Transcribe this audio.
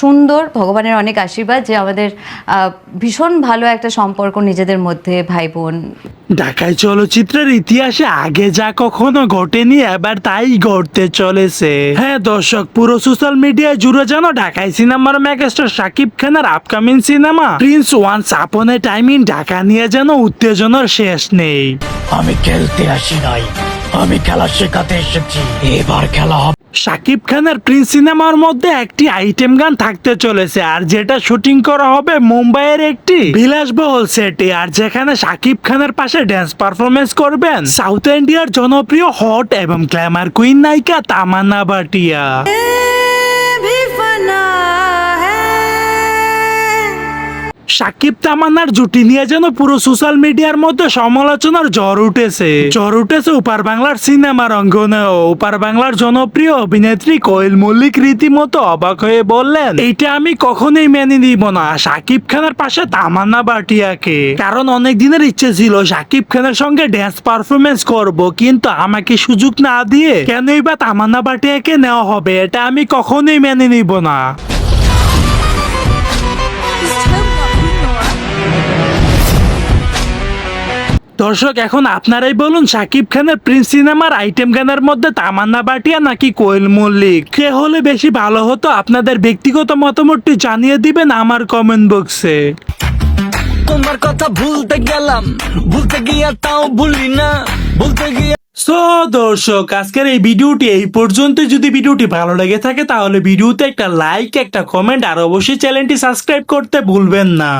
সুন্দর ভগবানের অনেক আশীর্বাদ যে আমাদের ভীষণ ভালো একটা সম্পর্ক নিজেদের মধ্যে ভাই বোন ঢাকায় চলচ্চিত্রের ইতিহাসে আগে যা কখনো ঘটেনি এবার তাই ঘটতে চলেছে। হ্যাঁ দর্শক পুরো সোশ্যাল মিডিয়ায় জুড়ে যেন ঢাকায় সিনেমার মেগাস্টার শাকিব খানের upcoming cinema Prince once upon A time in Dhaka নিয়ে যেন উত্তেজনার শেষ নেই। আমি খেলতে আসি নাই আমি খেলা শেখাতে এসেছি এবার খেলা হবে। শাকিব খানের প্রিন্স সিনেমার মধ্যে একটি আইটেম গান থাকতে চলেছে, আর যেটা শুটিং করা হবে মুম্বাইয়ের একটি বিলাসবহুল সেটে আর যেখানে শাকিব খানের পাশে ড্যান্স পারফরমেন্স করবেন সাউথ ইন্ডিয়ার জনপ্রিয় হট এবং গ্ল্যামার কুইন নায়িকা তামান্না ভাটিয়া। সাকিব তামান্নার জুটি নিয়ে যেন পুরো সোশ্যাল মিডিয়ার মধ্যে সমালোচনার জ্বর উঠেছে। জ্বর উঠেছে উপার বাংলার সিনেমার অঙ্গনেও উপার বাংলার জনপ্রিয় অভিনেত্রী কোয়েল মল্লিক রীতিমতো অবাক হয়ে বললেন, এইটা আমি কখনোই মেনে নিব না। সাকিব খানের পাশে তামান্না ভাটিয়াকে কারণ অনেক দিনের ইচ্ছে ছিল সাকিব খানের সঙ্গে ড্যান্স পারফরমেন্স করব, কিন্তু আমাকে সুযোগ না দিয়ে কেনই বা তামান্না ভাটিয়াকে নেওয়া হবে, এটা আমি কখনোই মেনে নিব না। দর্শক এখন আপনারাই বলুন সাকিব খানের প্রিন্স সিনেমার আইটেম গানের মধ্যে তামান্না বাটিয়া নাকি কোয়েল মল্লিক? কে হলে বেশি ভালো হতো? আপনাদের ব্যক্তিগত মতামতটি জানিয়ে দিবেন আমার কমেন্ট বক্সে তোমার কথা ভুলতে গেলাম ভুলতে গিয়া তাও ভুলি না ভুলতে গিয়া সো দর্শক আজকের এই ভিডিওটি এই পর্যন্ত যদি ভিডিওটি ভালো লেগে থাকে তাহলে ভিডিওতে একটা লাইক একটা কমেন্ট আর অবশ্যই চ্যানেলটি সাবস্ক্রাইব করতে ভুলবেন না।